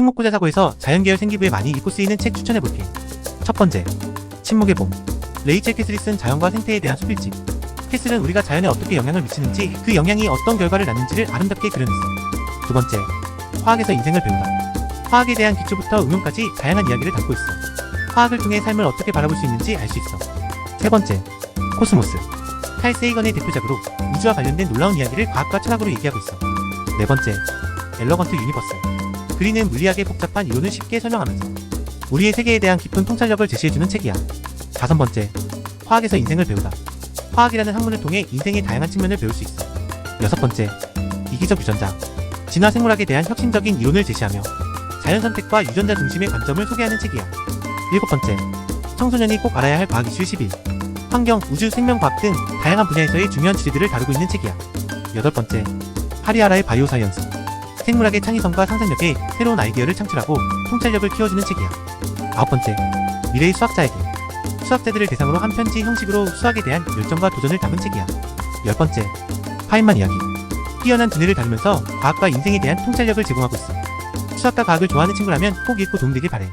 특목고자 사고에서 자연계열 생기부에 많이 읽고 쓰이는 책 추천해볼게. 첫 번째, 침묵의 봄. 레이첼 캐슬이 쓴 자연과 생태에 대한 소필집. 캐슬은 우리가 자연에 어떻게 영향을 미치는지, 그 영향이 어떤 결과를 낳는지를 아름답게 그려냈어. 두 번째, 화학에서 인생을 배우다. 화학에 대한 기초부터 응용까지 다양한 이야기를 담고 있어. 화학을 통해 삶을 어떻게 바라볼 수 있는지 알 수 있어. 세 번째, 코스모스. 칼 세이건의 대표작으로 우주와 관련된 놀라운 이야기를 과학과 철학으로 얘기하고 있어. 네 번째, 엘러건트 유니버스. 그리는 물리학의 복잡한 이론을 쉽게 설명하면서 우리의 세계에 대한 깊은 통찰력을 제시해주는 책이야. 다섯 번째, 화학에서 인생을 배우다. 화학이라는 학문을 통해 인생의 다양한 측면을 배울 수 있어. 여섯 번째, 이기적 유전자. 진화 생물학에 대한 혁신적인 이론을 제시하며 자연 선택과 유전자 중심의 관점을 소개하는 책이야. 일곱 번째, 청소년이 꼭 알아야 할 과학 이슈 11. 환경, 우주, 생명과학 등 다양한 분야에서의 중요한 주제들을 다루고 있는 책이야. 여덟 번째, 하리아라의 바이오사이언스. 생물학의 창의성과 상상력에 새로운 아이디어를 창출하고 통찰력을 키워주는 책이야. 아홉 번째, 미래의 수학자에게. 수학자들을 대상으로 한 편지 형식으로 수학에 대한 열정과 도전을 담은 책이야. 열 번째, 파인만 이야기. 뛰어난 두뇌를 다루면서 과학과 인생에 대한 통찰력을 제공하고 있어. 수학과 과학을 좋아하는 친구라면 꼭 읽고 도움되길 바래.